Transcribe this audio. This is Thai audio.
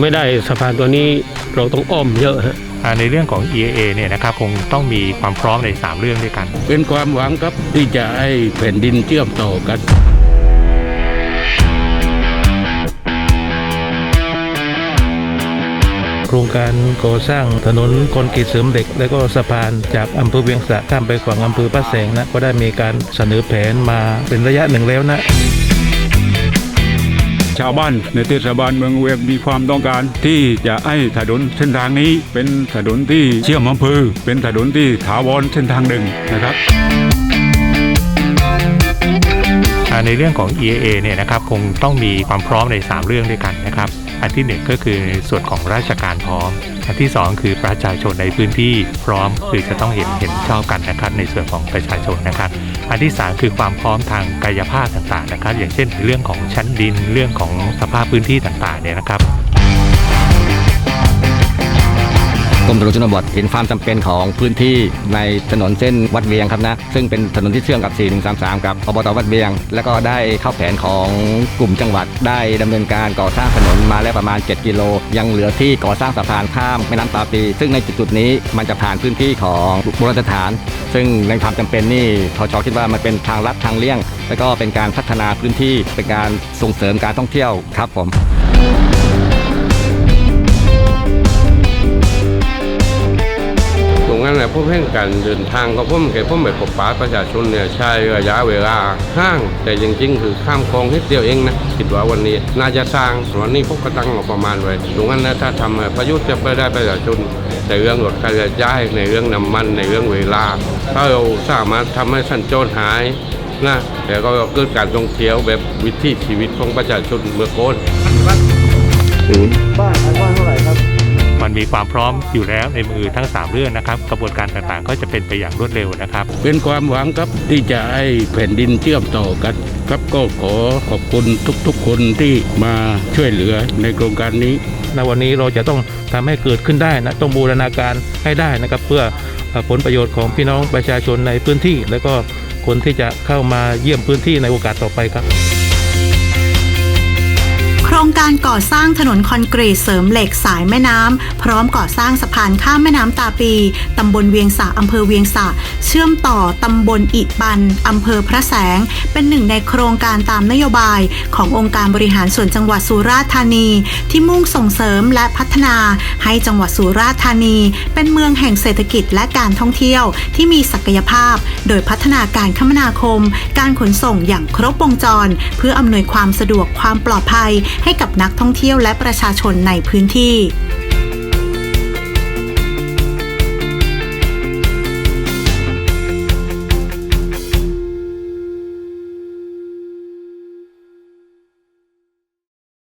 ไม่ได้สะพานตัวนี้เราต้องอ้อมเยอะฮะอ่าในเรื่องของ EAA เนี่ยนะครับคงต้องมีความพร้อมใน 3 เรื่องด้วยกัน เป็นความหวังครับที่จะให้แผ่นดินเชื่อมต่อกัน โครงการก่อสร้างถนนคอนกรีตเสริมเหล็ก และก็สะพานจากอำเภอเวียงสะข้ามไปฝั่งอำเภอพระแสงนะก็ได้มีการเสนอแผนมาเป็นระยะหนึ่งแล้วนะ ชาวบ้านในเทศบาลเมืองเวียงมีความต้องการ ที่จะให้ถนนเส้นทางนี้เป็นถนนที่เชื่อมอำเภอเป็นถนนที่ถาวรเส้นทางหนึ่งนะครับในเรื่องของ EAA เนี่ยนะครับคงต้องมีความพร้อมใน 3 เรื่องด้วยกันนะครับ อันที่ 1 ก็คือในส่วนของราชการพร้อม อันที่ 2 คือประชาชนในพื้นที่พร้อมคือจะต้องเห็นเห็นชอบกันนะครับในส่วนของประชาชนนะครับ อันที่ 3 คือความพร้อมทางกายภาพต่างๆนะครับ อย่างเช่น เรื่องของชั้นดินเรื่องของสภาพพื้นที่ต่างๆเนี่ยนะครับ กรมถนนชนบทเห็นความจำเป็นของพื้นที่ในถนนเส้นวัดเวียงครับนะ ซึ่งเป็นถนนที่เชื่อมกับ 4133 กับอบตวัดเวียง แล้วก็ได้เข้าแผนของกลุ่มจังหวัด ได้ดำเนินการก่อสร้างถนนมาแล้วประมาณ 7 กิโล ยังเหลือที่ก่อสร้างสะพานข้ามแม่น้ำตาปี ซึ่งในจุดๆนี้มันจะผ่านพื้นที่ของโบราณสถาน ซึ่งในความจำเป็นนี่ทชคิดว่ามันเป็นทางลัดทางเลี่ยง แล้วก็เป็นการพัฒนาพื้นที่เป็นการส่งเสริมการท่องเที่ยวครับผม งั้นแหละผมเห็นการเดินทางก็ผมแก่ผมไปพบปะประชาชนเนี่ยใช้ระยะเวลาห้าง แต่จริงๆ คือข้ามคลองนิดเดียวเองนะคิดว่าวันนี้น่าจะสร้างวันนี้พวกก็ตั้งงบประมาณไว้ตรงนั้นนะถ้าทำประยุทธ์จะไปได้ประชาชนในเรื่องลดค่าใช้จ่ายในเรื่องน้ำมันในเรื่องเวลา ถ้าเราสามารถทำให้สัญจรหายนะแต่ก็เกิดการท่องเที่ยวแบบวิถีชีวิตของประชาชนเมื่อก่อน มันมีความพร้อมอยู่แล้วในมือทั้ง 3 เรื่องนะครับ กระบวนการต่างๆ ก็จะเป็นไปอย่างรวดเร็วนะครับ เป็นความหวังครับที่จะให้แผ่นดินเชื่อมต่อกันครับก็ขอขอบคุณทุกๆ คนที่มาช่วยเหลือในโครงการนี้ในวันนี้เราจะต้องทำให้เกิดขึ้นได้นะต้องบูรณาการให้ได้นะครับ เพื่อเอ่อผลประโยชน์ของพี่น้องประชาชนในพื้นที่ และก็คนที่จะเข้ามาเยี่ยมพื้นที่ในโอกาสต่อไปครับ โครงการก่อสร้างถนนคอนกรีตเสริมเหล็กสายแม่น้ำ พร้อมก่อสร้างสะพานข้ามแม่น้ำตาปี ตำบลเวียงสะอำเภอเวียงสะ เชื่อมต่อตำบลอิปันอำเภอพระแสง เป็นหนึ่งในโครงการตามนโยบาย ขององค์การบริหารส่วนจังหวัดสุราษฎร์ธานี ที่มุ่งส่งเสริมและพัฒนา ให้จังหวัดสุราษฎร์ธานี เป็นเมืองแห่งเศรษฐกิจและการท่องเที่ยวที่มีศักยภาพ โดยพัฒนาการคมนาคม การขนส่งอย่างครบวงจร เพื่ออำนวยความสะดวกความปลอดภัยให้กับนักท่องเที่ยวและประชาชนในพื้นที่